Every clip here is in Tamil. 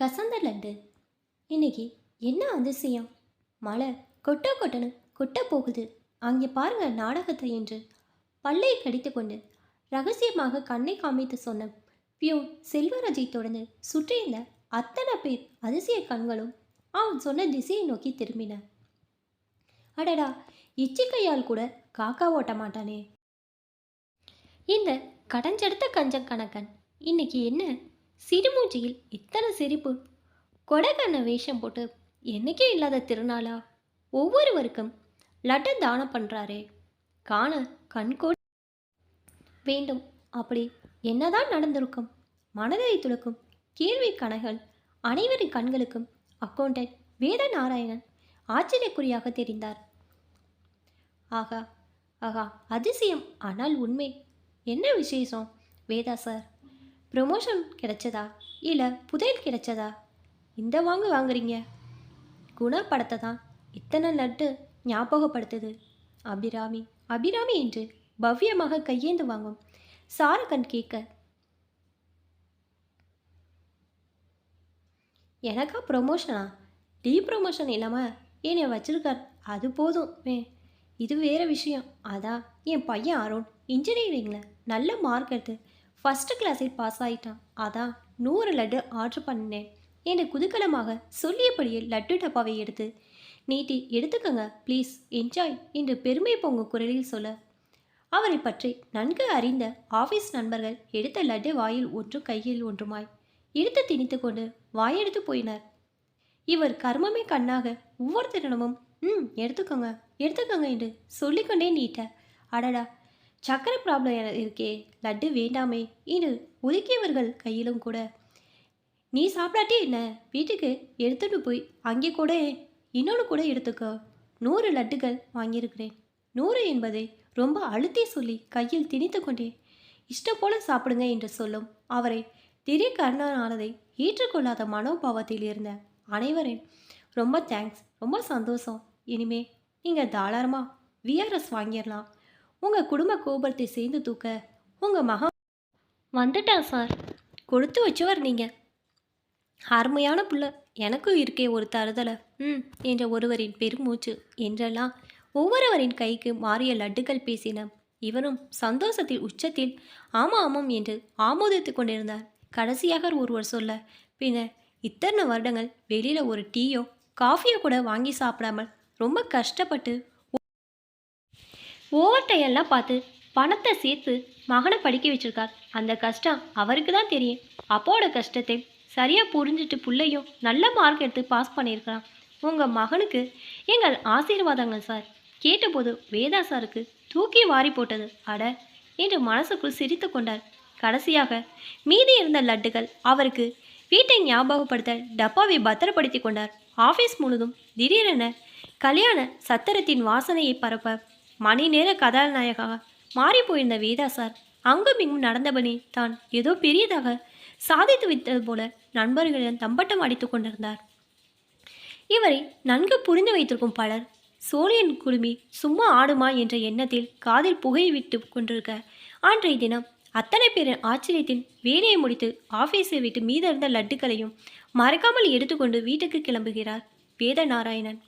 கசந்த லட்டு இன்னைக்கு என்ன அதிசயம்? மழை கொட்ட கொட்டனு கொட்ட போகுது. அங்கே பாருங்க நாடகத்தை என்று பல்லை கடித்து கொண்டு ரகசியமாக கண்ணை காமித்து சொன்ன பியூன் செல்வராஜை தொடர்ந்து சுற்றியிருந்த அத்தனை பேர் அதிசய கண்களும் அவன் சொன்ன திசையை நோக்கி திரும்பின அடடா! இச்சிக்கையால் கூட காக்கா ஓட்ட மாட்டானே. இந்த கடஞ்செடுத்த கஞ்சம் கணக்கன் இன்னைக்கு என்ன சிறுமூஞ்சியில் இத்தனை சிரிப்பு. கொடைக்கான வேஷம் போட்டு என்றைக்கே இல்லாத திருநாளா? ஒவ்வொருவருக்கும் லட்டு தானம் பண்ணுறாரே காண கண்கோடி வேண்டும். அப்படி என்னதான் நடந்திருக்கும்? மனதை துளக்கும். கேள்வி கணகள் அனைவரின் கண்களுக்கும். அக்கௌண்டன்ட் வேத நாராயணன் ஆச்சரியக்குறியாக தெரிந்தார். ஆகா ஆகா அதிசயம். ஆனால் உண்மை. என்ன விசேஷம்? வேதா சார் ப்ரொமோஷன் கிடைச்சதா? இல்லை புதையல் கிடைச்சதா? இந்த வாங்க வாங்குறீங்க. குணப்படத்தை தான் இத்தனை நட்டு ஞாபகப்படுத்துது. அபிராமி அபிராமி என்று பவ்யமாக கையேந்து வாங்கும். சாரகன் கேட்க எனக்கா ப்ரொமோஷனா டீ ப்ரொமோஷன் இல்லாமல் என்னை வச்சிருக்கார். அது போதும் வே. இது வேற விஷயம். அதான் என் பையன் அருண். இன்ஜினியரிங்கில் நல்ல மார்க் எடுத்து ஃபஸ்ட்டு கிளாஸில் பாஸ் ஆகிட்டான் அதான் நூறு லட்டு ஆர்டர் பண்ணினேன். என்று குதூகலமாக சொல்லியபடியே லட்டு டப்பாவை எடுத்து நீட்டி எடுத்துக்கங்க ப்ளீஸ் என்ஜாய் என்று பெருமை பொங்கும் குரலில் சொல்ல. அவரை பற்றி நன்கு அறிந்த ஆஃபீஸ் நண்பர்கள் எடுத்த லட்டு வாயில் ஒன்றும் கையில் ஒன்றுமாய் எடுத்து திணித்து கொண்டு வாயெடுத்து போயினர். இவர் கர்மமே கண்ணாக ஒவ்வொருத்தரிடமும் ம் எடுத்துக்கோங்க எடுத்துக்கோங்க என்று சொல்லிக்கொண்டே நீட்ட. அடடா சக்கரை ப்ராப்ளம் இருக்கே. லட்டு வேண்டாமே. என்று ஒதுக்கியவர்கள் கையிலும் கூட. நீ சாப்பிடாட்டி என்ன? வீட்டுக்கு எடுத்துட்டு போய் அங்கே கூட இன்னொன்று கூட எடுத்துக்கோ. நூறு லட்டுகள் வாங்கியிருக்கிறேன். நூறு என்பதை ரொம்ப அழுத்தி சொல்லி கையில் திணித்து கொண்டே இஷ்டம் போல சாப்பிடுங்க என்று சொல்லும் அவரை திடீர் கருணானதை ஏற்றுக்கொள்ளாத மனோபாவத்தில் இருந்த அனைவரின் ரொம்ப தேங்க்ஸ் ரொம்ப சந்தோஷம். இனிமே நீங்கள் தாராளமாக விஆர்எஸ் வாங்கிடலாம் உங்கள் குடும்ப கோபத்தை சேர்ந்து தூக்க உங்கள் மகன் வந்துட்டா சார். கொடுத்து வச்சவர் நீங்கள் அருமையான புள்ள. எனக்கும் இருக்கே ஒரு தருதலை. ம் என்ற ஒருவரின் பெருமூச்சு என்றெல்லாம் ஒவ்வொருவரின் கைக்கு மாறிய லட்டுகள் பேசின இவனும் சந்தோஷத்தில் உச்சத்தில் ஆமா ஆமாம் என்று ஆமோதித்து கொண்டிருந்தார். கடைசியாக ஒருவர் சொல்ல பின்னர் இத்தனை வருடங்கள் வெளியில் ஒரு டீயோ காஃபியோ கூட வாங்கி சாப்பிடாமல் ரொம்ப கஷ்டப்பட்டு ஓவர்டையெல்லாம் பார்த்து பணத்தை சேர்த்து மகனை படிக்க வச்சிருக்கார். அந்த கஷ்டம் அவருக்கு தான் தெரியும். அப்போட கஷ்டத்தை சரியாக புரிஞ்சுட்டு புள்ளையும் நல்ல மார்க் எடுத்து பாஸ் பண்ணியிருக்கிறான். உங்கள் மகனுக்கு எங்கள் ஆசீர்வாதங்கள் சார் கேட்டபோது வேதா சாருக்கு தூக்கி வாரி போட்டது. அட என்று மனசுக்குள் சிரித்து கொண்டார். கடைசியாக மீதி இருந்த லட்டுகள் அவருக்கு வீட்டை ஞாபகப்படுத்த டப்பாவை பத்திரப்படுத்தி கொண்டார். ஆஃபீஸ் முழுதும் திடீரென கல்யாண சத்திரத்தின் வாசனையை பரப்ப மணி நேர கதாநாயகாக மாறி போயிருந்த வேதா சார் அங்கும் இங்கும் நடந்தபடி தான் ஏதோ பெரியதாக சாதித்து வைத்தது போல நண்பர்களிடம் தம்பட்டம் அடித்துக் கொண்டிருந்தார். இவரை நன்கு புரிந்து வைத்திருக்கும் பலர் சோழியன் குடுமி சும்மா ஆடுமா என்ற எண்ணத்தில் காதில் புகை விட்டு கொண்டிருக்க அன்றைய தினம் அத்தனை பேரின் ஆச்சரியத்தின் வேலையை முடித்து ஆஃபீஸை விட்டு மீதிருந்த லட்டுக்களையும் மறக்காமல் எடுத்துக்கொண்டு வீட்டுக்கு கிளம்புகிறார் வேத நாராயணன்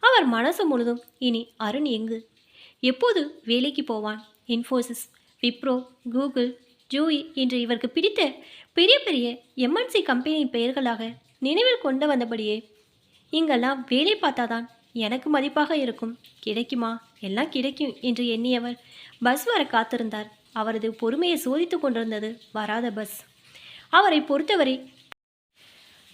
அவர் மனசு முழுதும் இனி அருண் எங்கு? எப்போது வேலைக்கு போவான்? இன்ஃபோசிஸ் விப்ரோ கூகுள் ஜூயி என்று இவருக்கு பிடித்த பெரிய பெரிய எம்என்சி கம்பெனி பெயர்களாக நினைவில் கொண்டு வந்தபடியே இங்கெல்லாம் வேலை பார்த்தாதான் எனக்கு மதிப்பாக இருக்கும். கிடைக்குமா? எல்லாம் கிடைக்கும் என்று எண்ணியவர் பஸ் வர காத்திருந்தார். அவரது பொறுமையை சோதித்து கொண்டிருந்தது வராத பஸ் அவரை பொறுத்தவரை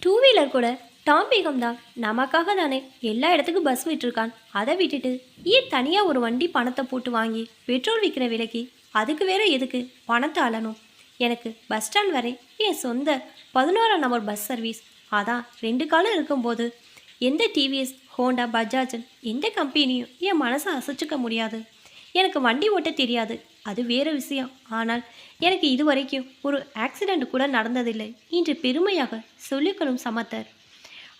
டூ வீலர் கூட டாம்பிகம் தான் நமக்காக தானே எல்லா இடத்துக்கும் பஸ் விட்டுருக்கான். அதை விட்டுட்டு ஏன் தனியாக ஒரு வண்டி பணத்தை போட்டு வாங்கி பெட்ரோல் விற்கிற விலைக்கு அதுக்கு வேற எதுக்கு பணத்தை அழணும் எனக்கு பஸ் ஸ்டாண்ட் வரை என் சொந்த பதினோராம் நம்பர் பஸ் சர்வீஸ் அதான் ரெண்டு காலம் இருக்கும்போது எந்த டிவிஎஸ் ஹோண்டா பஜாஜன் எந்த கம்பெனியும் என் மனசை அசைச்சிக்க முடியாது. எனக்கு வண்டி ஓட்ட தெரியாது. அது வேறு விஷயம். ஆனால் எனக்கு இதுவரைக்கும் ஒரு ஆக்சிடெண்ட் கூட நடந்ததில்லை. இன்று பெருமையாக சொல்லிக்கொள்ளும் சமத்தர்.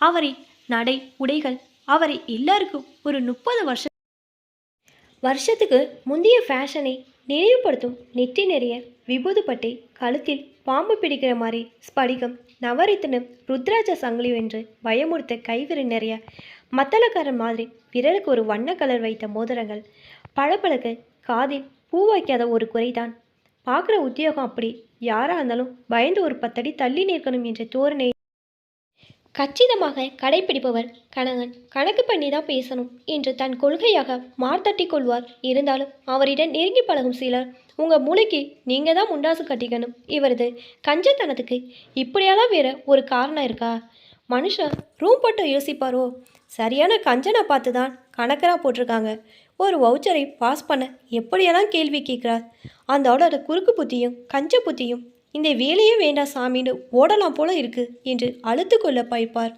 அவரின் நடை உடைகள் அவரை எல்லாருக்கும் ஒரு முப்பது வருஷம் வருஷத்துக்கு முந்தைய ஃபேஷனை நினைவுபடுத்தும் நெற்றி நிறைய விபூதி பட்டை கழுத்தில் பாம்பு பிடிக்கிற மாதிரி ஸ்படிகம் நவரத்தினம் ருத்ராஜ சங்கிலி என்று பயமுறுத்த கைவிரல் நிறைய மத்தளக்காரன் மாதிரி விரலுக்கு ஒரு வண்ண கலர் வைத்த மோதிரங்கள். பழப்பழக்கு காதில் பூ வைக்காத ஒரு குறைதான். பார்க்குற உத்தியோகம் அப்படி. யாராக இருந்தாலும் பயந்து ஒரு பத்தடி தள்ளி நிற்கணும் என்ற தோரணை கச்சிதமாக கடைப்பிடிப்பவர் கணவன். கணக்கு பண்ணி தான் பேசணும் என்று தன் கொள்கையாக மார்த்தட்டி கொள்வார். இருந்தாலும் அவரிடம் நெருங்கி பழகும் சிலர் உங்கள் மூளைக்கு நீங்கள் தான் முண்டாசு கட்டிக்கணும். இவரது கஞ்சத்தனத்துக்கு இப்படியெல்லாம் வேற ஒரு காரணம் இருக்கா? மனுஷன் ரூம் போட்டு யோசிப்பாரோ? சரியான கஞ்சனை பார்த்து தான் கணக்கராக போட்டிருக்காங்க. ஒரு வவுச்சரை பாஸ் பண்ண எப்படியெல்லாம் கேள்வி கேட்குறார்? அந்த ஆளோட குறுக்கு புத்தியும் கஞ்ச புத்தியும் இந்த வேலையே வேண்டாம் சாமின்னு ஓடலாம் போல இருக்கு என்று அழுத்து கொள்ள பாய்ப்பார்.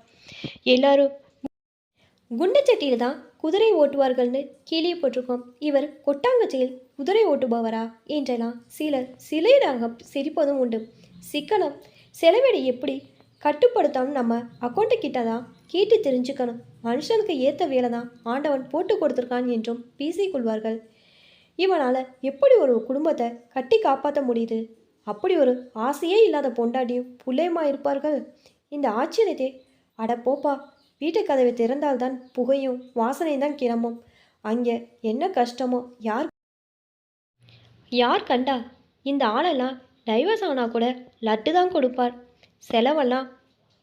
எல்லாரும் குண்டச்சட்டியில் தான் குதிரை ஓட்டுவார்கள்னு கீழே போட்டிருக்கோம் இவர் கொட்டாங்கச்சியில் குதிரை ஓட்டுபவரா என்றெல்லாம் சிலர் சிலையிடாக சிரிப்பதும் உண்டு. சிக்கனம் செலவிட எப்படி கட்டுப்படுத்தாமல் நம்ம அக்கௌண்ட்டு கிட்ட தான் கேட்டு தெரிஞ்சுக்கணும். மனுஷனுக்கு ஏற்ற வேலை தான் ஆண்டவன் போட்டு கொடுத்துருக்கான் என்றும் பேசிக்கொள்வார்கள் இவனால் எப்படி ஒரு குடும்பத்தை கட்டி காப்பாற்ற முடியுது? அப்படி ஒரு ஆசையே இல்லாத பொண்டாட்டியும் புள்ளையுமா இருப்பார்கள்? இந்த ஆச்சரியத்தை அட போப்பா வீட்டு கதவை திறந்தால்தான் புகையும் வாசனை தான் கிளம்பும். அங்கே என்ன கஷ்டமோ யார் யார் கண்டா? இந்த ஆளெல்லாம் டைவர்ஸ் ஆனால் கூட லட்டு தான் கொடுப்பார். செலவெல்லாம்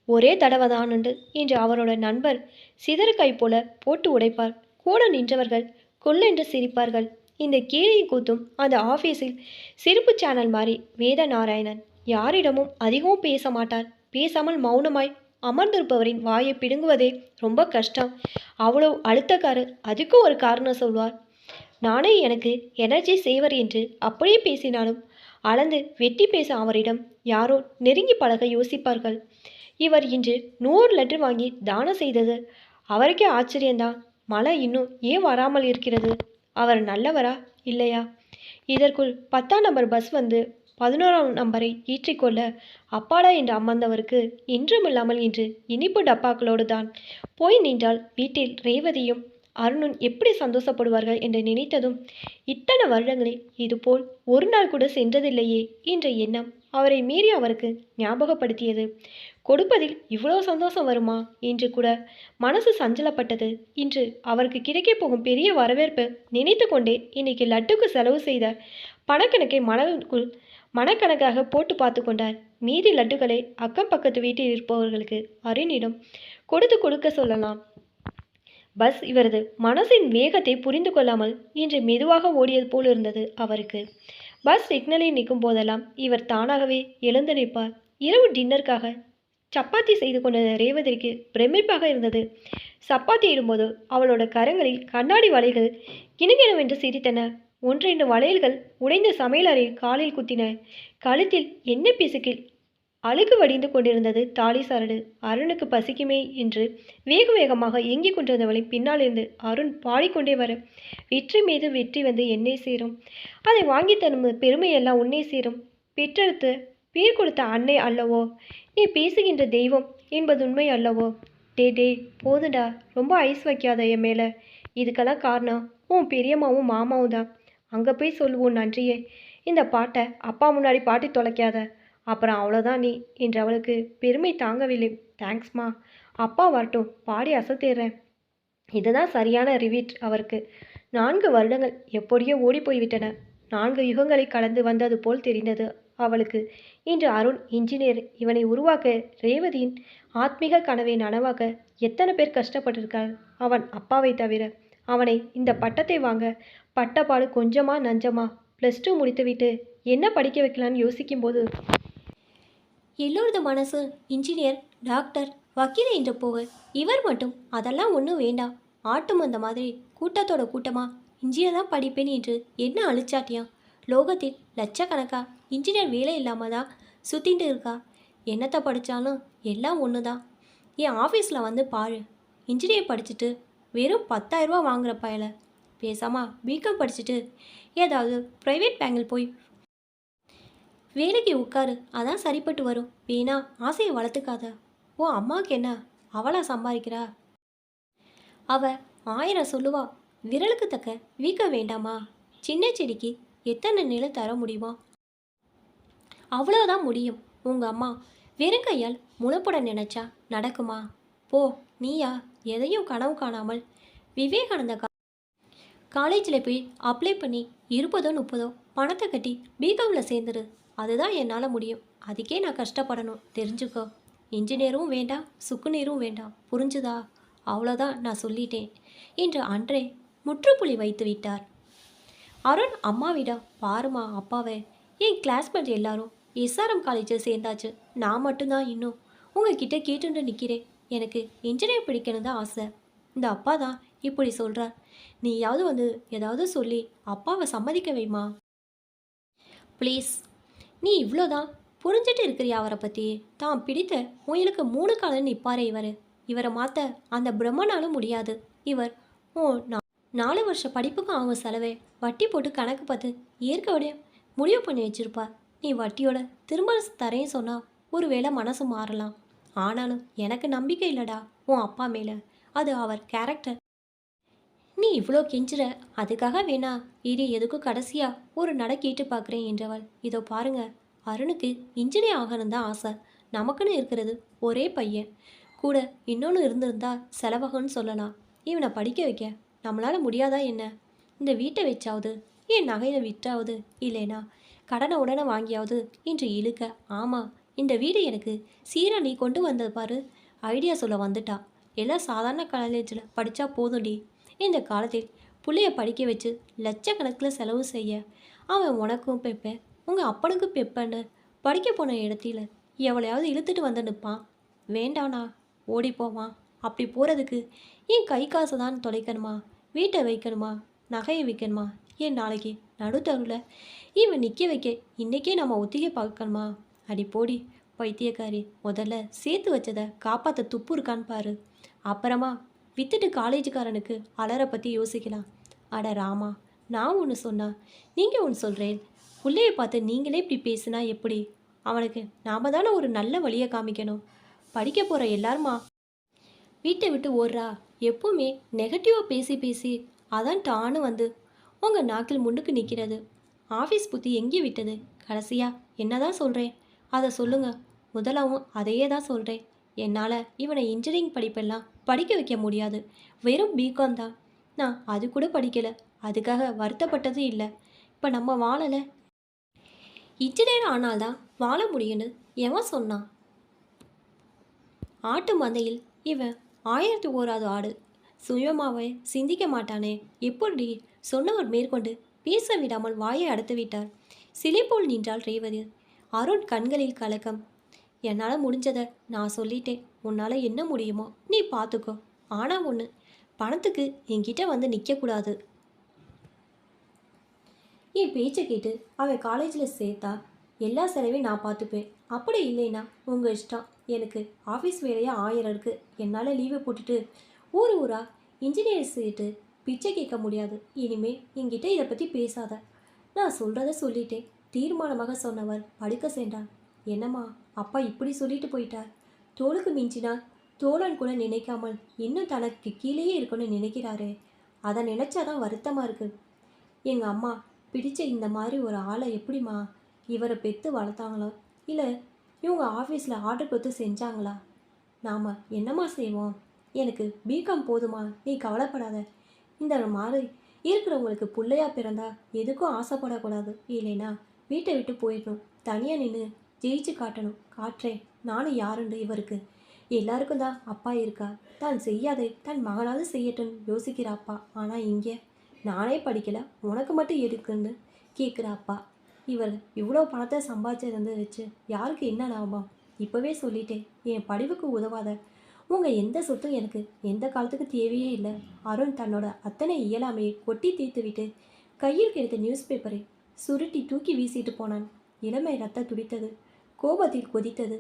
ஒரே தடவை தானுண்டு என்று அவரோட நண்பர் சிதறுகை போல போட்டு உடைப்பார். கூட நின்றவர்கள் கொல்லென்று சிரிப்பார்கள். இந்த கீழே கூத்தும் அந்த ஆஃபீஸில் சிரிப்பு சேனல் மாதிரி வேத நாராயணன் யாரிடமும் அதிகமும் பேச மாட்டார் பேசாமல் மௌனமாய் அமர்ந்திருப்பவரின் வாயை பிடுங்குவதே ரொம்ப கஷ்டம். அவ்வளோ அழுத்தக்காரர் அதுக்கும் ஒரு காரணம் சொல்வார். நானே எனக்கு எனர்ஜி சேவர் என்று அப்படியே பேசினாலும் அளந்து வெட்டி பேச அவரிடம் யாரோ நெருங்கி பழக யோசிப்பார்கள். இவர் இன்று நூறு லெட்டர் வாங்கி தானம் செய்தது. அவருக்கே ஆச்சரியம்தான். மழை இன்னும் ஏன் வராமல் இருக்கிறது? அவர் நல்லவரா? இல்லையா? இதற்குள் பத்தாம் நம்பர் பஸ் வந்து பதினோராம் நம்பரை ஈற்றிக்கொள்ள அப்பாடா என்று அமர்ந்தவருக்கு இன்றுமில்லாமல் இன்று இனிப்பு டப்பாக்களோடு தான். போய் நின்றால் வீட்டில் ரேவதியும் அருணும் எப்படி சந்தோஷப்படுவார்கள் என்று நினைத்ததும் இத்தனை வருடங்களில் இதுபோல் ஒரு நாள் கூட சென்றதில்லையே என்ற எண்ணம் அவரை மீறி அவருக்கு ஞாபகப்படுத்தியது. கொடுப்பதில் இவ்வளோ சந்தோஷம் வருமா? என்று கூட மனசு சஞ்சலப்பட்டது. இன்று அவருக்கு கிடைக்கப் போகும் பெரிய வரவேற்பு நினைத்து கொண்டே இன்னைக்கு லட்டுக்கு செலவு செய்த பணக்கணக்கை மனதுக்குள் மனக்கணக்காக போட்டு பார்த்து கொண்டார். மீதி லட்டுகளை அக்கம் பக்கத்து வீட்டில் இருப்பவர்களுக்கு அருணிடம் கொடுத்து கொடுக்க சொல்லலாம். பஸ் இவரது மனசின் வேகத்தை புரிந்து கொள்ளாமல் இன்று மெதுவாக ஓடியது போல் இருந்தது அவருக்கு. பஸ் சிக்னலில் நிற்கும் போதெல்லாம் இவர் தானாகவே எழுந்து நிற்பார். இரவு டின்னருக்காக சப்பாத்தி செய்து கொண்ட ரேவதிக்கு பிரமிப்பாக இருந்தது. சப்பாத்தி இடும்போது அவளோட கரங்களில் கண்ணாடி வளைகள் கிணுகிணுவென்று சிரித்தன. ஒன்றிரண்டு வளையல்கள் உடைந்த சமையலறை காலில் குத்தின. கழுத்தில் எண்ணெய் பிசுக்கில் அழுகு வடிந்து கொண்டிருந்தது தாலி சரடு. அருணுக்கு பசிக்குமே என்று வேக வேகமாக இயங்கிக் கொண்டிருந்தவளை பின்னாலிருந்து அருண் பாடிக்கொண்டே வர வெற்றி மீது வெற்றி வந்து என்னை சேரும். அதை வாங்கி தரும் பெருமையெல்லாம் உன்னை சேரும். பெற்றெடுத்து பேர் கொடுத்த அன்னை அல்லவோ? நீ பேசுகின்ற தெய்வம் என்பது உண்மை அல்லவோ? டே டே போதுடா. ரொம்ப ஐஸ் வைக்காத என் மேலே. இதுக்கெல்லாம் காரணம் உன் பெரியம்மாவும் மாமாவும் தான். அங்கே போய் சொல்லுவோம் நன்றியே. இந்த பாட்டை அப்பா முன்னாடி பாட்டி தொலைக்காத. அப்புறம் அவ்வளோதான் நீ என்று அவளுக்கு பெருமை தாங்கவில்லை. தேங்க்ஸ்மா அப்பா வரட்டும். பாடி அசத்திடுறேன் இதுதான் சரியான ரிவீட் அவருக்கு. நான்கு வருடங்கள் எப்படியோ ஓடி போய்விட்டன. நான்கு யுகங்களை கடந்து வந்தது போல் தெரிந்தது அவளுக்கு. இன்று அருண் இன்ஜினியர் இவனை உருவாக்க ரேவதியின் ஆத்மீக கனவை நனவாக்க எத்தனை பேர் கஷ்டப்பட்டிருக்கார்? அவன் அப்பாவை தவிர. அவனை இந்த பட்டத்தை வாங்க பட்டப்பாடு கொஞ்சமா நஞ்சமா ப்ளஸ் டூ முடித்துவிட்டு என்ன படிக்க வைக்கலான்னு யோசிக்கும்போது. எல்லோரது மனசு இன்ஜினியர் டாக்டர் வக்கீல் என்று போக இவர் மட்டும் அதெல்லாம் ஒன்றும் வேண்டாம் ஆட்டும் அந்த மாதிரி கூட்டத்தோட கூட்டமாக இன்ஜினியர் தான் படிப்பேன் என்று என்ன அழிச்சாட்டியாம் லோகத்தில் லட்சக்கணக்கா இன்ஜினியர் வேலை இல்லாமல் தான் சுற்றிட்டு இருக்கா? என்னத்தை படித்தாலும் எல்லாம் ஒன்று தான் என் ஆஃபீஸில் வந்து பாரு. இன்ஜினியர் படிச்சுட்டு வெறும் பத்தாயிரரூபா வாங்குற பயல. பேசாமா பிகாம் படிச்சுட்டு ஏதாவது ப்ரைவேட் பேங்கில் போய் வேலைக்கு உட்காரு அதான் சரிப்பட்டு வரும். வீணா ஆசையை வளர்த்துக்காத. ஓ அம்மாவுக்கு என்ன? அவளா சம்பாதிக்கிறா? அவ ஆயிரம் சொல்லுவா. விரலுக்கு தக்க வீக்க வேண்டாமா? சின்ன செடிக்கு எத்தனை நிலம் தர முடியுமா? அவ்வளோதான் முடியும். உங்கள் அம்மா வெறுங்கையால் முளைப்பட நினைச்சா நடக்குமா? போ நீயா? எதையும் கனவு காணாமல். விவேகானந்தா கா காலேஜில் போய் அப்ளை பண்ணி இருபதோ முப்பதோ பணத்தை கட்டி பிகாமில் சேர்ந்துரு. அதுதான் என்னால் முடியும். அதுக்கே நான் கஷ்டப்படணும். தெரிஞ்சுக்கோ. இன்ஜினியரும் வேண்டாம் சுக்குநீரும் வேண்டாம். புரிஞ்சுதா? அவ்வளோதான் நான் சொல்லிட்டேன் என்று அன்றே முற்றுப்புள்ளி வைத்து விட்டார். அருண் அம்மாவிடம் பாருமா அப்பாவை என் கிளாஸ்மேட் எல்லாரும் எஸ்ஆர்எம் காலேஜில் சேர்ந்தாச்சு. நான் மட்டும்தான் இன்னும். உங்ககிட்ட கேட்டுட்டு நிற்கிறேன் எனக்கு இன்ஜினியர் பிடிக்கணும் தான் ஆசை. இந்த அப்பா தான் இப்படி சொல்கிறார் நீயாவது வந்து ஏதாவது சொல்லி அப்பாவை சம்மதிக்க வைமா? ப்ளீஸ் நீ இவ்வளோதான் புரிஞ்சிட்டு இருக்கிறியா அவரை பற்றி தான் பிடித்த முயலுக்கு மூணு காலம் நிற்பாரே இவர். இவரை மாற்ற அந்த பிரம்மனாலும் முடியாது. இவர் ஓ நான் நாலு வருஷ படிப்புக்கும் ஆகும் செலவே. வட்டி போட்டு கணக்கு பார்த்து ஏற்கனவே முடிவு பண்ணி வச்சிருப்பார். நீ வட்டியோட திரும்ப தரேன்னு சொன்னால் ஒருவேளை மனசு மாறலாம். ஆனாலும் எனக்கு நம்பிக்கை இல்லைடா உன் அப்பா மேலே. அது அவர் கேரக்டர் நீ இவ்வளோ கெஞ்சுற அதுக்காக வேணா இரு எதுக்கும் கடைசியாக ஒரு நட கேட்டு பார்க்குறேன் என்றவள். இதோ பாருங்க அருணுக்கு இன்ஜினியர் ஆகணும் தான் ஆசை. நமக்குன்னு இருக்கிறது ஒரே பையன். கூட இன்னொன்று இருந்திருந்தா செலவாகும்னு சொல்லலாம். இவனை படிக்க வைக்க நம்மளால் முடியாதா என்ன? இந்த வீட்டை வச்சாவது என் நகையை விற்றாவது இல்லைனா கடனை உடனே வாங்கியாவது? இன்று இழுக்க ஆமாம் இந்த வீடு எனக்கு. சீரா நீ கொண்டு வந்தது பாரு. ஐடியா சொல்ல வந்துட்டா. எல்லாம் சாதாரண காலேஜில் படித்தா போதும்டி. இந்த காலத்தில் பிள்ளைய படிக்க வச்சு லட்சக்கணக்கில் செலவு செய்ய அவன் உனக்கும் பெப்பேன் உங்கள் அப்பனுக்கும் பெப்பன்னு படிக்க போன இடத்துல எவளையாவது இழுத்துட்டு வந்து நிற்பான் வேண்டாண்ணா ஓடி போவான் அப்படி போகிறதுக்கு என் கை காசு தான் தொலைக்கணுமா? வீட்டை வைக்கணுமா? நகையை விற்கணுமா ஏன் நாளைக்கு? நடுத்தருவில் இவன் நிற்க வைக்க இன்றைக்கே நம்ம ஒத்திகை பார்க்கணுமா? அடி போடி பைத்தியக்காரி முதல்ல சேர்த்து வச்சதை காப்பாற்ற துப்பு இருக்கான்னு பாரு. அப்புறமா வித்துட்டு காலேஜுக்காரனுக்கு அலற பற்றி யோசிக்கலாம். அட ராமா நான் ஒன்று சொன்னா நீங்கள் ஒன்று சொல்கிறேன் பிள்ளையை பார்த்து நீங்களே இப்படி பேசுனா எப்படி? அவனுக்கு நாம தானே ஒரு நல்ல வழியை காமிக்கணும். படிக்க போகிற எல்லாருமா? வீட்டை விட்டு ஓடுறா. எப்பவுமே நெகட்டிவாக பேசி பேசி அதான் டானு வந்து உங்கள் நாக்கில் முன்னுக்கு நிற்கிறது. ஆஃபீஸ் புத்தி எங்கே விட்டது? கடைசியா என்னதான் சொல்கிறேன் அதை சொல்லுங்க. முதலாவும் அதையே தான் சொல்கிறேன் என்னால் இவனை இன்ஜினியரிங் படிப்பெல்லாம் படிக்க வைக்க முடியாது. வெறும் பிகாம் தான். நான் அது கூட படிக்கலை. அதுக்காக வருத்தப்பட்டதும் இல்லை. இப்போ நம்ம வாழலை. இன்ஜினியர் ஆனால்தான் வாழ முடியும்னு எவன் சொன்னான் ஆட்டு மந்தையில் இவன் ஆயிரத்தி ஓராது ஆடு. சுயமாவே சிந்திக்க மாட்டானே. எப்படி சொன்னவர் மேற்கொண்டு பேச விடாமல் வாயை அடைத்து விட்டார். சிலை போல் நின்றாள் ரேவதி. அருண் கண்களில் கலக்கம். என்னால் முடிஞ்சதை நான் சொல்லிட்டேன். உன்னால் என்ன முடியுமோ நீ பார்த்துக்கோ ஆனால் ஒன்று பணத்துக்கு என்கிட்ட வந்து நிற்கக்கூடாது என் பேச்சை கேட்டு அவன் காலேஜில் சேர்த்தா எல்லா செலவையும் நான் பார்த்துப்பேன் அப்படி இல்லைன்னா உங்கள் இஷ்டம். எனக்கு ஆஃபீஸ் வேலையாக ஆயிரம் இருக்குது என்னால் லீவை போட்டுட்டு ஊர் ஊராக இன்ஜினியர் சீட்டு பிச்சை கேட்க முடியாது. இனிமே என்கிட்ட இதை பற்றி பேசாத. நான் சொல்கிறத சொல்லிட்டேன். தீர்மானமாக சொன்னவர் படுக்க சென்றார். என்னம்மா அப்பா இப்படி சொல்லிட்டு போயிட்டார். தோளுக்கு மிஞ்சினால் தோழன் கூட நினைக்காமல் இன்னும் தனக்கு கீழேயே இருக்கணும்னு நினைக்கிறாரே. அதை நினச்சாதான் வருத்தமாக இருக்குது எங்கள் அம்மா பிடிச்ச இந்த மாதிரி ஒரு ஆளை எப்படிம்மா இவரை பெற்று வளர்த்தாங்களோ? இல்லை இவங்க ஆஃபீஸில் ஆர்டர் கொடுத்து செஞ்சாங்களா? நாம் என்னம்மா செய்வோம்? எனக்கு பிகாம் போதுமா நீ கவலைப்படாத. இந்த மாதிரி இருக்கிறவங்களுக்கு பிள்ளையா பிறந்தா எதுக்கும் ஆசைப்படக்கூடாது. இல்லைனா வீட்டை விட்டு போயிடணும். தனியாக நின்று ஜெயிச்சு காட்டணும். காட்டுறேன் நானும் யாருண்டு இவருக்கு? எல்லாருக்கும் தான் அப்பா இருக்கா? தான் செய்யாதே. தன் மகனாவது செய்யட்டும்னு யோசிக்கிற அப்பா. ஆனால் இங்கே நானே படிக்கலை. உனக்கு மட்டும் இருக்குன்னு கேட்குற அப்பா. இவர் இவ்வளோ பணத்தை சம்பாதிச்சது வச்சு யாருக்கு என்ன லாபம்? இப்போவே சொல்லிட்டேன். என் படிவுக்கு உதவாத. உங்கள் எந்த சொத்தும் எனக்கு எந்த காலத்துக்கு தேவையே இல்லை. அருண் தன்னோட அத்தனை இயலாமையை கொட்டி தீர்த்து விட்டு கையில் கிடைத்த நியூஸ் பேப்பரை சுருட்டி தூக்கி வீசிட்டு போனான். இளமை ரத்த துடித்தது. கோபத்தில் கொதித்தது.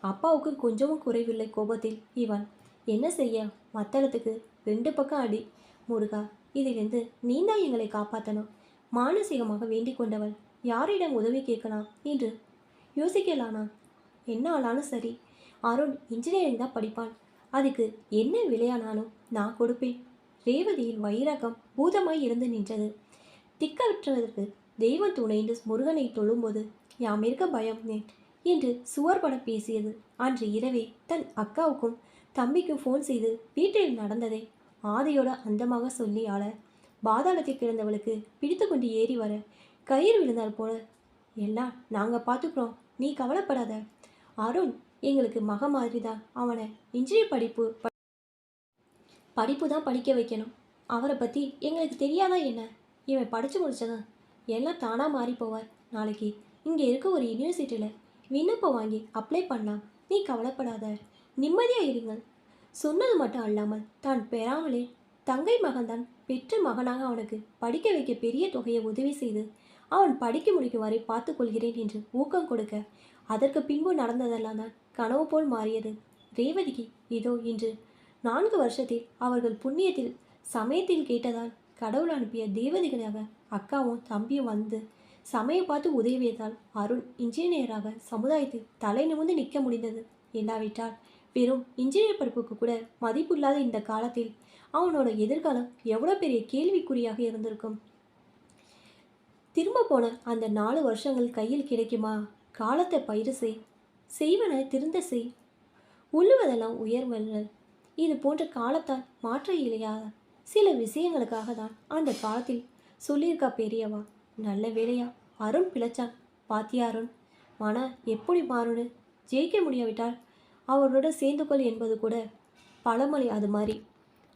அப்பாவுக்கு கொஞ்சமும் குறைவில்லை கோபத்தில். இவன் என்ன செய்ய? மத்தளத்துக்கு ரெண்டு பக்கம் அடி. முருகா இதிலிருந்து நீந்தா எங்களை காப்பாற்றணும் மானசீகமாக வேண்டிக் கொண்டவள். யாரிடம் உதவி கேட்கலாம்? என்று யோசிக்கலானா? என்ன ஆளானும் சரி அருண் இன்ஜினியரிங் தான் படிப்பான். அதுக்கு என்ன விலையானாலும் நான் கொடுப்பேன். ரேவதியின் வைரகம் பூதமாய் இருந்து நின்றது. திக்கற்றதற்கு தெய்வம் துணைந்து முருகனை தொழும்போது யாம் இருக்க பயம் என்று சுவர் படம் பேசியது. அன்று இரவே தன் அக்காவுக்கும் தம்பிக்கும் ஃபோன் செய்து வீட்டில் நடந்ததை ஆதையோட அந்தமாக சொல்லி ஆள பாதாளத்தில் கிடந்தவளுக்கு பிடித்து கொண்டு ஏறி வர கயிறு விழுந்தால் போல எல்லாம் நாங்கள் பார்த்துக்குறோம். நீ கவலைப்படாத. அருண் எங்களுக்கு மக மாதிரி தான் அவனை இன்ஜினியர் படிப்பு படிப்பு தான் படிக்க வைக்கணும். அவரை பற்றி எங்களுக்கு தெரியாதா என்ன? இவன் படித்து முடிச்சதான் எல்லாம் தானாக மாறி போவார். நாளைக்கு இங்கே இருக்க ஒரு யூனிவர்சிட்டியில் விண்ணப்பம் வாங்கி அப்ளை பண்ணலாம் நீ கவலைப்படாத. நிம்மதியாக இருங்கள். சொன்னது மட்டும் அல்லாமல் தான் பெறாமலே தங்கை மகன்தான் பெற்ற மகனாக அவனுக்கு படிக்க வைக்க பெரிய தொகையை உதவி செய்து அவன் படிக்க முடிக்கும் வரை பார்த்துக்கொள்கிறேன் என்று ஊக்கம் கொடுக்க. அதற்கு பின்பு நடந்ததெல்லாம் தான் கனவு போல் மாறியது. ரேவதிக்கு இதோ இன்று. நான்கு வருஷத்தில் அவர்கள் புண்ணியத்தில் சமயத்தில் கேட்டதால் கடவுள் அனுப்பிய தேவதைகளாக அக்காவும் தம்பியும் வந்து சமயம் பார்த்து உதவியதால் அருண் இன்ஜினியராக சமுதாயத்தில் தலை நிமிர்ந்து நிற்க முடிந்தது. இல்லாவிட்டால் வெறும் இன்ஜினியர் படிப்புக்கு கூட மதிப்பில்லாத இந்த காலத்தில் அவனோட எதிர்காலம் எவ்வளோ பெரிய கேள்விக்குறியாக இருந்திருக்கும். திரும்ப போன அந்த நாலு வருஷங்கள் கையில் கிடைக்குமா? காலத்தை பயிர் செய். செய்வன திருந்த செய். உள்ளுவதெல்லாம் உயர்வல்லல் இது போன்ற காலத்தால் மாற்ற இயலாத சில விஷயங்களுக்காக தான் அந்த காலத்தில் சொல்லியிருக்கா பெரியவா. நல்ல வேலையா அருண் பிழைச்சான் பாத்தியா அருண். மன எப்படி மாறுன்னு ஜெயிக்க முடியாவிட்டால் அவரோட சேர்ந்து கொள் என்பது கூட பழமொழி அது மாதிரி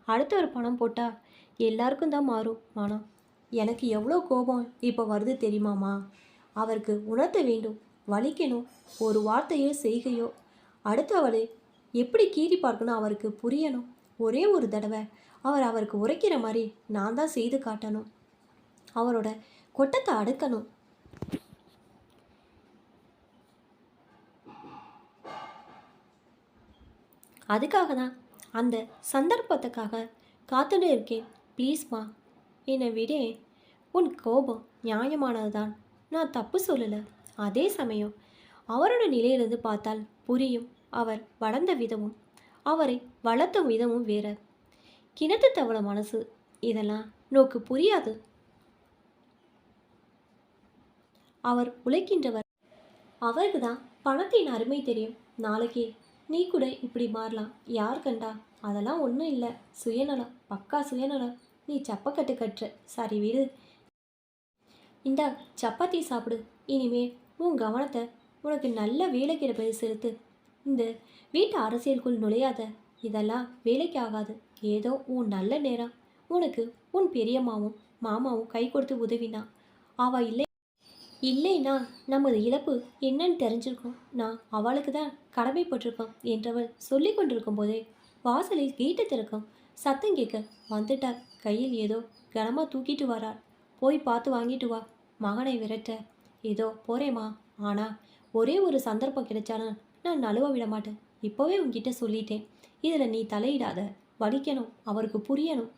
அடுத்தவர் பணம் போட்டால் எல்லாருக்கும் தான் மாறும் மனம் எனக்கு எவ்வளோ கோபம் இப்போ வருது தெரியுமாமா அவருக்கு உணர்த்த வேண்டும். வலிக்கணும். ஒரு வார்த்தையோ செய்கையோ? அடுத்தவளை எப்படி கீறி பார்க்கணும் அவருக்கு புரியணும்? ஒரே ஒரு தடவை அவர் அவருக்கு உரைக்கிற மாதிரி நான் தான் செய்து காட்டணும். அவரோட கொட்டத்தை அடுக்கணும். அதுக்காக தான் அந்த சந்தர்ப்பத்துக்காக காத்துட்டு இருக்கேன். ப்ளீஸ்மா என்னை விட. உன் கோபம் நியாயமானதுதான். நான் தப்பு சொல்லலை. அதே சமயம் அவரோட நிலையிலிருந்து பார்த்தால் புரியும். அவர் வளர்ந்த விதமும் அவரை வளர்த்த விதமும் வேற. கிணத்து தவள மனசு இதெல்லாம் நோக்கு புரியாது. அவர் உழைக்கின்றவர். அவருக்கு தான் பணத்தின் அருமை தெரியும். நாளைக்கு நீ கூட இப்படி மாறலாம். யார் கண்டா? அதெல்லாம் ஒன்றும் இல்லை. சுயநலம் பக்கா சுயநலம். நீ சப்பக்கட்டு கட்டுற சரி விடு. இந்தா சப்பாத்தி சாப்பிடு. இனிமே உன் கவனத்தை உனக்கு நல்ல வேலை கிடைப்பதை செலுத்து. இந்த வீட்டு அரசியலுக்குள் நுழையாத இதெல்லாம் வேலைக்கு ஆகாது ஏதோ உன் நல்ல நேரம். உனக்கு உன் பெரியம்மாவும் மாமாவும் கை கொடுத்து உதவினா. அவள் இல்லை. இல்லைன்னா நமது இழப்பு என்னன்னு தெரிஞ்சிருக்கும். நான் அவளுக்கு தான் கடமைப்பட்டிருக்கோம் என்றவள் சொல்லி கொண்டிருக்கும் போதே வாசலில் கேட்டு திறக்கும் சத்தம் கேட்க வந்துட்டார். கையில் ஏதோ கனமாக தூக்கிட்டு வரார். போய் பார்த்து வாங்கிட்டு வா. மகனை விரட்ட ஏதோ போறேம்மா. ஆனால் ஒரே ஒரு சந்தர்ப்பம் கிடைச்சாலும் நான் நழுவ விட மாட்டேன். இப்போவே உங்ககிட்ட சொல்லிட்டேன். இதில் நீ தலையிடாத. வலிக்கணும். அவருக்கு புரியணும்.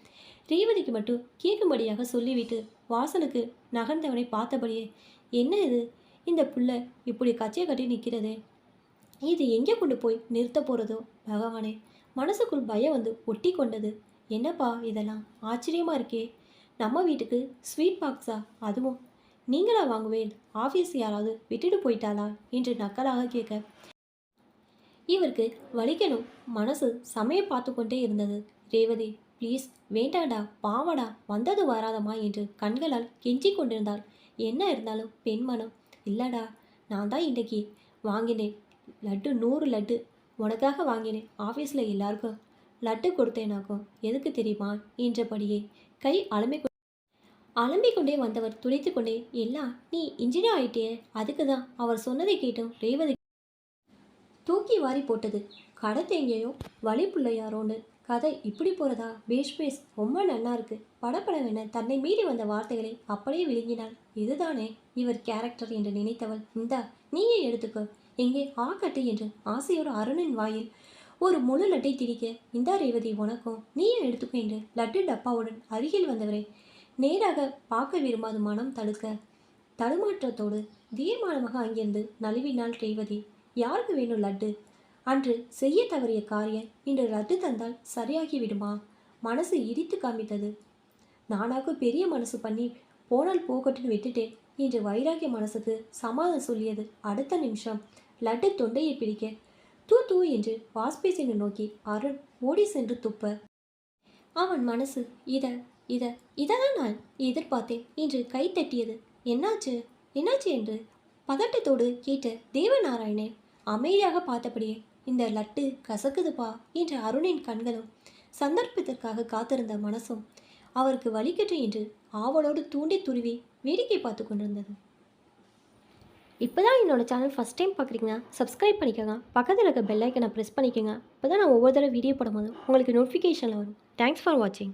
ரேவதிக்கு மட்டும் கேட்கும்படியாக சொல்லிவிட்டு வாசலுக்கு நகர்ந்தவனை பார்த்தபடியே என்ன இது? இந்த புள்ள இப்படி கச்சையை கட்டி நிற்கிறதே இது எங்கே கொண்டு போய் நிறுத்த போகிறதோ பகவானே மனசுக்குள் பயம் வந்து ஒட்டி கொண்டது. என்னப்பா இதெல்லாம்? ஆச்சரியமாக இருக்கே. நம்ம வீட்டுக்கு ஸ்வீட் பாக்ஸா அதுவும் நீங்களா வாங்குவேன். ஆஃபீஸ் யாராவது விட்டுட்டு போயிட்டாளா? என்று நக்கலாக கேட்க. இவருக்கு வலிக்கணும். மனசு சமய பார்த்து கொண்டே இருந்தது. ரேவதி ப்ளீஸ் வேண்டாடா பாவடா வந்தது வராதம்மா என்று கண்களால் கெஞ்சி கொண்டிருந்தாள். என்ன இருந்தாலும் பெண் மனம் இல்லடா நான் தான் இன்றைக்கி வாங்கினேன். லட்டு நூறு லட்டு. உனக்காக வாங்கினேன். ஆஃபீஸில் எல்லாருக்கும் லட்டு கொடுத்தேனாக்கும். எதுக்கு தெரியுமா? என்றபடியே கை அலமை கொ- அலம்பிக் கொண்டே வந்தவர் துடைத்து கொண்டே எல்லாம் நீ இன்ஜினியர் ஆயிட்டே அதுக்கு தான் அவர் சொன்னதை கேட்டும். ரேவதி தூக்கி வாரி போட்டது. கடை தேங்கியோ வழி கதை இப்படி போகிறதா பேஷ் பேஸ் ரொம்ப நன்னா இருக்கு. படப்படவென தன்னை மீறி வந்த வார்த்தைகளை அப்படியே விழுங்கினாள். இதுதானே இவர் கேரக்டர் என்று நினைத்தவள். இந்தா நீயே எடுத்துக்கோ. எங்கே ஆக்கட்டு என்று ஆசையோடு அருணின் வாயில் ஒரு முழு லட்டை திரிக்க இந்தா ரேவதி உனக்கும் நீயே எடுத்துக்கோ என்று லட்டு டப்பாவுடன் அருகில் வந்தவரை நேராக பார்க்க விரும்பாத மனம் தடுக்க தடுமாற்றத்தோடு தீர்மானமாக அங்கிருந்து நழுவினாள் ரேவதி யாருக்கு வேணும் லட்டு அன்று செய்ய தவறிய காரியம் இன்று லட்டு தந்தால் சரியாகி விடுமா? மனசு இடித்து காமித்தது நானாக பெரிய மனசு பண்ணி போனால் போகட்டுன்னு விட்டுட்டேன் என்று வைராகிய மனசுக்கு சமாதம் சொல்லியது. அடுத்த நிமிஷம் லட்டு தொண்டையை பிடிக்க தூ தூ என்று வாஸ்பேசினை நோக்கி அருண் ஓடி சென்று துப்ப. அவன் மனசு இதை இதை இதைதான் நான் எதிர்பார்த்தேன் என்று கை தட்டியது. என்னாச்சு? என்னாச்சு என்று பதட்டத்தோடு கேட்ட தேவநாராயணன் அமைதியாக பார்த்தபடியே இந்த லட்டு கசக்குதுப்பா என்ற அருணின் கண்களும் சந்தர்ப்பத்திற்காக காத்திருந்த மனசும் அவருக்கு வலிக்கட்டு என்று ஆவலோடு தூண்டி துருவி வேடிக்கை பார்த்து கொண்டிருந்தது. இப்போ தான் என்னோட சேனல் ஃபஸ்ட் டைம் பார்க்குறீங்கன்னா சப்ஸ்கிரைப் பண்ணிக்கோங்க. பக்கத்தில் இருக்க பெல்லைக்கனை ப்ரெஸ் பண்ணிக்கோங்க. இப்போ தான் நான் ஒவ்வொரு தடவை வீடியோ போடும்போது உங்களுக்கு நோட்டிஃபிகேஷனில் வரும். தேங்க்ஸ் ஃபார் வாட்சிங்